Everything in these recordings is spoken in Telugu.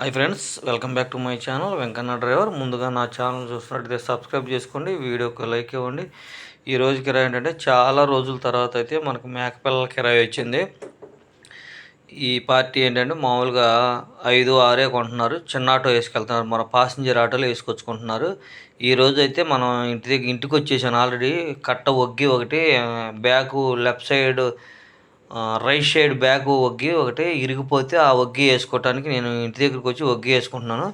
Hi friends welcome back to my channel Venkanna driver ముందుగా నా ఛానల్ చూస్తున్నట్టయితే సబ్స్క్రైబ్ చేసుకోండి వీడియోకి లైక్ ఇవ్వండి. ఈ రోజు కిరాయి ఏంటంటే చాలా రోజుల తర్వాత అయితే మనకు మేకపిల్లల కిరాయి వచ్చింది. ఈ పార్టీ ఏంటంటే మామూలుగా ఐదు ఆరే కొంటున్నారు. చిన్న ఆటో వేసుకెళ్తున్నారు. మన పాసింజర్ ఆటోలు వేసుకొచ్చుకుంటున్నారు. ఈ రోజు అయితే మనం ఇంటి దగ్గర ఇంటికి వచ్చేసాను. ఆల్రెడీ కట్ట ఒగ్గి ఒకటి back left side right side back ఒగ్గి ఒకటి ఇరిగిపోతే ఆ ఒగ్గి వేసుకోవటానికి నేను ఇంటి దగ్గరికి వచ్చి ఒగ్గి వేసుకుంటున్నాను.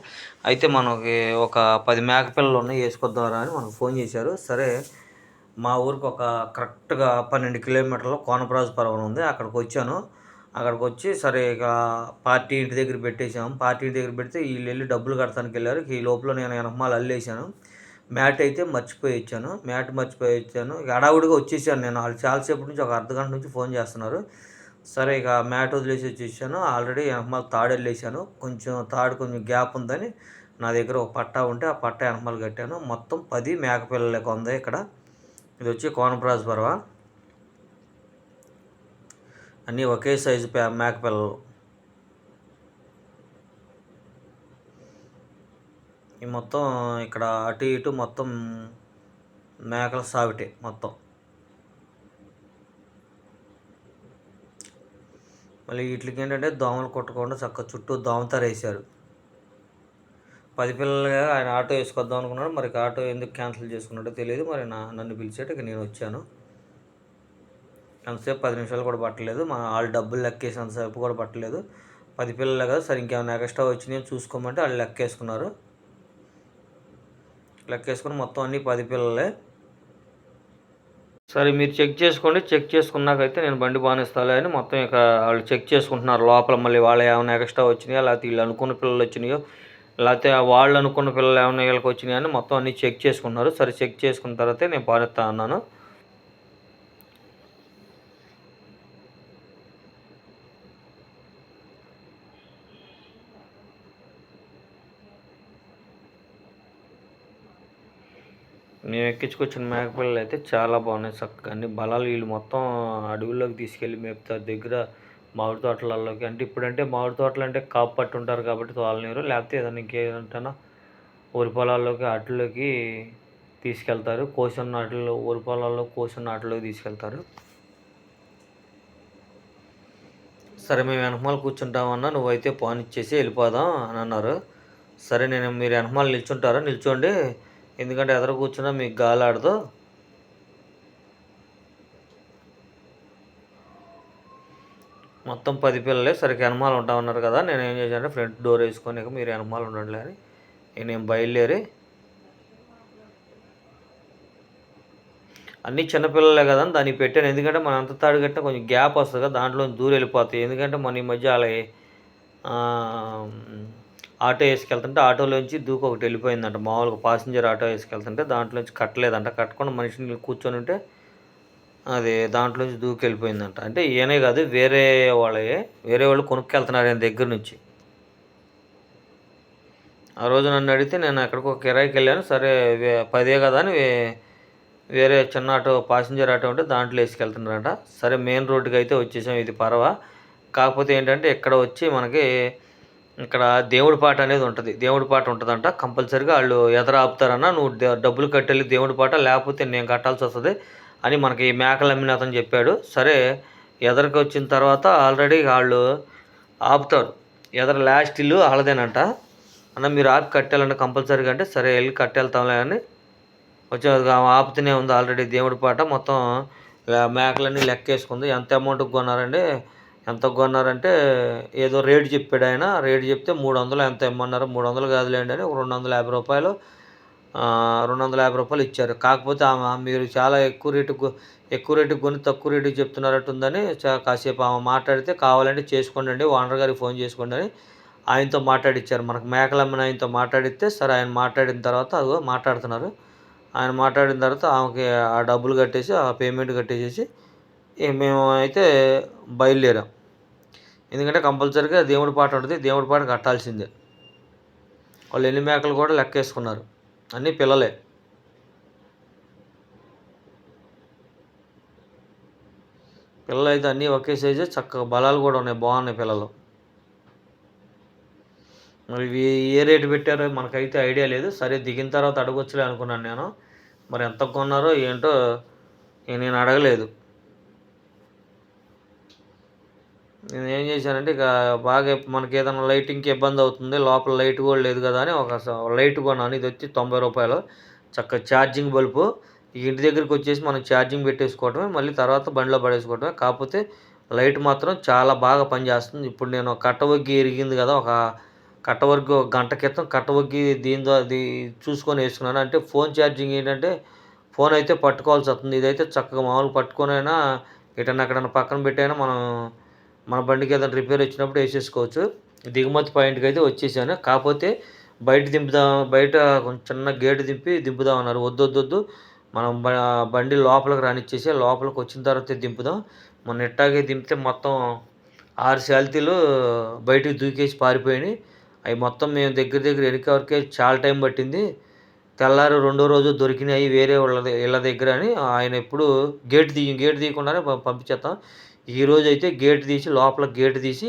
అయితే మనకి ఒక పది మేకపిల్లలు ఉన్నాయి వేసుకొద్దామరా అని మనకు ఫోన్ చేశారు. సరే మా ఊరికి ఒక కరెక్ట్గా పన్నెండు కిలోమీటర్లు కోనపరాజుపురం ఉంది. అక్కడికి వచ్చాను. అక్కడికి వచ్చి సరే ఇక పార్టీ ఇంటి దగ్గర పెట్టేసాము పార్టీ ఇంటి దగ్గర పెడితే వీళ్ళు వెళ్ళి డబ్బులు కడతానికి వెళ్ళారు. ఈ లోపల నేను వెనకమాల అల్లేసాను మ్యాట్ అయితే మర్చిపోయి ఇచ్చాను మ్యాట్ మర్చిపోయి ఇచ్చాను ఇక హడావుడిగా వచ్చేసాను నేను. వాళ్ళు చాలాసేపు నుంచి ఒక అర్ధ గంట నుంచి ఫోన్ చేస్తున్నారు. సరే ఇక మ్యాట్ వదిలేసి వచ్చేసాను. ఆల్రెడీ వెనకమాల తాడు వెళ్ళేసాను కొంచెం తాడు కొంచెం గ్యాప్ ఉందని నా దగ్గర ఒక పట్టా ఉంటే ఆ పట్టా వెనకమాల కట్టాను. మొత్తం పది మేకపిల్లలకి ఉంది ఇక్కడ. ఇది వచ్చి కోనప్రాజ్ పర్వ. అన్నీ ఒకే సైజు మేకపిల్లలు ఈ మొత్తం ఇక్కడ అటు ఇటు మొత్తం మేకల సావిటే మొత్తం. మళ్ళీ వీటికి ఏంటంటే దోమలు కొట్టకుండా చక్కగా చుట్టూ దోమతారు వేసారు పది పిల్లలుగా ఆయన ఆటో వేసుకొద్దాం అనుకున్నాడు. మరి ఆటో ఎందుకు క్యాన్సిల్ చేసుకున్నాడో తెలియదు. మరి నా నన్ను పిలిచేట నేను వచ్చాను. అంతసేపు పది నిమిషాలు కూడా పట్టలేదు. మా వాళ్ళు డబ్బులు లెక్కేసినంతసేపు కూడా పట్టలేదు. పది పిల్లలు కదా సరే ఇంకేమైనా ఎక్స్ట్రా వచ్చినాయో చూసుకోమంటే వాళ్ళు లెక్కేసుకున్నారు. లెక్కేసుకుని మొత్తం అన్ని పది పిల్లలే. సరే మీరు చెక్ చేసుకోండి. చెక్ చేసుకున్నాకైతే నేను బండి బానిస్తాలే అని మొత్తం ఇక వాళ్ళు చెక్ చేసుకుంటున్నారు. లోపల మళ్ళీ వాళ్ళు ఏమైనా ఎక్స్ట్రా వచ్చినాయో? లేకపోతే వీళ్ళు అనుకున్న పిల్లలు వచ్చినాయో? లేకపోతే వాళ్ళు అనుకున్న పిల్లలు ఏమైనా వీళ్ళకి వచ్చినాయో అని మొత్తం అన్నీ చెక్ చేసుకున్నారు సరే చెక్ చేసుకున్న తర్వాత నేను బానిస్తా అన్నాను. మేము ఎక్కించుకొచ్చిన మేకపిల్లలు అయితే చాలా బాగున్నాయి చక్కగా. అన్ని బలాలు వీళ్ళు మొత్తం అడవుల్లోకి తీసుకెళ్ళి మేపుతారు. దగ్గర మామిడి తోటలలోకి. అంటే ఇప్పుడంటే మామిడి తోటలు అంటే కాపు ఉంటారు కాబట్టి తోలనీరు లేకపోతే ఏదైనా ఇంకేదంటేనా వరి పొలాల్లోకి వాటిల్లోకి తీసుకెళ్తారు. కోసిన వాటిల్లో వరి పొలాల్లో కోసిన ఆటలోకి తీసుకెళ్తారు. సరే మేము వెనకమాల కూర్చుంటామన్నా నువ్వైతే పాన్ ఇచ్చేసి వెళ్ళిపోదాం అని అన్నారు. సరే నేను మీరు వెనకమాల నిల్చుంటారా? నిల్చోండి. ఎందుకంటే ఎదురు కూర్చున్నా మీకు గాలాడదు మొత్తం పది పిల్లలే సరికి వెనమాల ఉంటామన్నారు కదా. నేను ఏం చేశానంటే ఫ్రంట్ డోర్ వేసుకొని ఇక మీరు వెనమాల ఉండండి అని. నేను బయలుదేరి అన్నీ చిన్నపిల్లలే కదా అని దానికి పెట్టాను. ఎందుకంటే మనం అంత తాడు కట్టినా కొంచెం గ్యాప్ వస్తుంది కదా దాంట్లో దూరం వెళ్ళిపోతాయి. ఎందుకంటే మన ఈ మధ్య అలా ఆటో వేసుకెళ్తుంటే ఆటోలోంచి దూకు ఒకటి వెళ్ళిపోయిందంట. మామూలుగా పాసింజర్ ఆటో వేసుకెళ్తుంటే దాంట్లోంచి కట్టలేదంట. కట్టకుండా మనిషిని కూర్చొని ఉంటే అది దాంట్లోంచి దూకి వెళ్ళిపోయిందంట అంటే ఈయనే కాదు వేరే వాళ్ళే వేరే వాళ్ళు కొనుక్కెళ్తున్నారు ఆయన దగ్గర నుంచి. ఆ రోజు నన్ను అడిగితే నేను అక్కడికి ఒక కిరాయికి వెళ్ళాను. సరే పదే కదా అని వేరే చిన్న ఆటో పాసింజర్ ఆటో ఉంటే దాంట్లో వేసుకెళ్తున్నారంట. సరే మెయిన్ రోడ్డుకి అయితే వచ్చేసాం. ఇది పర్వ. కాకపోతే ఏంటంటే ఇక్కడ వచ్చి మనకి ఇక్కడ దేవుడి పాట అనేది ఉంటుంది. దేవుడి పాట ఉంటుందంట. కంపల్సరీగా వాళ్ళు ఎదర ఆపుతారన్నా నువ్వు డబ్బులు కట్టెళ్ళి దేవుడి పాట లేకపోతే నేను కట్టాల్సి వస్తుంది అని మనకి మేకలు అమ్మినతను చెప్పాడు. సరే ఎదరికి వచ్చిన తర్వాత ఆల్రెడీ వాళ్ళు ఆపుతారు. ఎదర లాస్ట్ ఇల్లు వాళ్ళదేనంట అన్న మీరు ఆపి కట్టాలంటే కంపల్సరీగా అంటే సరే వెళ్ళి కట్టెళ్తాంలే అని వచ్చే ఆపుతూనే ఉంది ఆల్రెడీ దేవుడి పాట. మొత్తం మేకలన్నీ లెక్కేసుకుంది. ఎంత అమౌంట్కి కొన్నారండి? ఎంత కొన్నారంటే ఏదో రేటు చెప్పాడు ఆయన. రేటు చెప్తే మూడు వందలు ఎంత ఇమ్మన్నారు మూడు వందలు కాదులేండి అని ఒక రెండు వందల యాభై రూపాయలు రెండు వందల యాభై రూపాయలు ఇచ్చారు. కాకపోతే ఆమె మీరు చాలా ఎక్కువ రేటు ఎక్కువ రేటుకి కొని తక్కువ రేటుకి చెప్తున్నట్టుందని కాసేపు ఆమె మాట్లాడితే కావాలంటే చేసుకోండి అండి ఓనర్ గారికి ఫోన్ చేసుకోండి అని ఆయనతో మాట్లాడిచ్చారు. మనకు మేకలమ్మని ఆయనతో మాట్లాడితే సరే ఆయన మాట్లాడిన తర్వాత అదిగో మాట్లాడుతున్నారు. ఆయన మాట్లాడిన తర్వాత ఆమెకి ఆ డబ్బులు కట్టేసి ఆ పేమెంట్ కట్టేసేసి మేము అయితే బయలుదేరాం. ఎందుకంటే కంపల్సరీగా దేవుడి పాట ఉంటుంది దేవుడి పాట కట్టాల్సిందే. వాళ్ళు ఎన్ని మేకలు కూడా లెక్కేసుకున్నారు. అన్నీ పిల్లలే. పిల్లలు అయితే అన్నీ ఒకే సైజు చక్కగా బలాలు కూడా ఉన్నాయి బాగున్నాయి పిల్లలు. మరి ఇవి ఏ రేటు పెట్టారో మనకైతే ఐడియా లేదు. సరే దిగిన తర్వాత అడగొచ్చులే అనుకున్నాను నేను. మరి ఎంత కొన్నారో ఏంటో నేను అడగలేదు. నేను ఏం చేశానంటే ఇక బాగా మనకి ఏదైనా లైటింగ్కి ఇబ్బంది అవుతుంది లోపల లైట్ కూడా లేదు కదా అని ఒక లైట్ కొన్నాను. ఇది వచ్చి తొంభై రూపాయలు. చక్క ఛార్జింగ్ బల్బు. ఇంటి దగ్గరికి వచ్చేసి మనం ఛార్జింగ్ పెట్టేసుకోవటమే మళ్ళీ తర్వాత బండిలో పడేసుకోవటమే. కాకపోతే లైట్ మాత్రం చాలా బాగా పనిచేస్తుంది. ఇప్పుడు నేను కట్టవగ్గి ఎరిగింది కదా ఒక కట్టవగ్గి ఒక గంట క్రితం కట్టవగ్గి దీని ద్వారా చూసుకొని వేసుకున్నాను. అంటే ఫోన్ ఛార్జింగ్ ఏంటంటే ఫోన్ అయితే పట్టుకోవాల్సి వస్తుంది. ఇదైతే చక్కగా మామూలు అయినా ఎటన్నా అక్కడన్నా పక్కన పెట్టైనా మనం మన బండికి ఏదైనా రిపేర్ వచ్చినప్పుడు వేసేసుకోవచ్చు. దిగుమతి పాయింట్కి అయితే వచ్చేసాను. కాకపోతే బయట దింపుదాం బయట కొంచెం చిన్న గేటు దింపి దింపుదాం అన్నారు. వద్దు వద్దు వద్దు. మనం బండి లోపలికి రానిచ్చేసి లోపలికి వచ్చిన తర్వాత దింపుదాం. మన నెట్టాగే దింపితే మొత్తం ఆరు శాలితీలు బయటికి దూకేసి పారిపోయినాయి. అవి మొత్తం మేము దగ్గర దగ్గర వెనక వరకే చాలా టైం పట్టింది. తెల్లారి రెండో రోజు దొరికినాయి వేరే వాళ్ళ ఇళ్ళ దగ్గర అని. ఆయన ఎప్పుడు గేట్ దిగి గేట్ తీయకుండానే పంపించేస్తాం ఈరోజు అయితే గేట్ తీసి లోపల గేట్ తీసి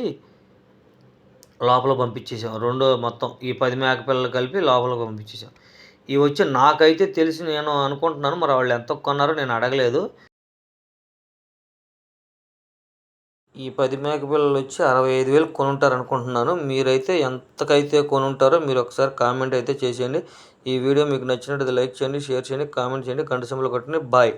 లోపల పంపించేసాం. రెండో మొత్తం ఈ పది మేక పిల్లలు కలిపి లోపల పంపించేసాం. ఇవి వచ్చి నాకైతే తెలిసి నేను అనుకుంటున్నాను మరి వాళ్ళు ఎంత కొన్నారో నేను అడగలేదు. ఈ పది మేక పిల్లలు వచ్చి అరవై ఐదు వేలు కొనుంటారు అనుకుంటున్నాను మీరైతే ఎంతకైతే కొనుంటారో మీరు ఒకసారి కామెంట్ అయితే చేసేయండి. ఈ వీడియో మీకు నచ్చినట్టు లైక్ చేయండి షేర్ చేయండి కామెంట్ చేయండి. గంట సింబల్ కొట్టండి. బాయ్.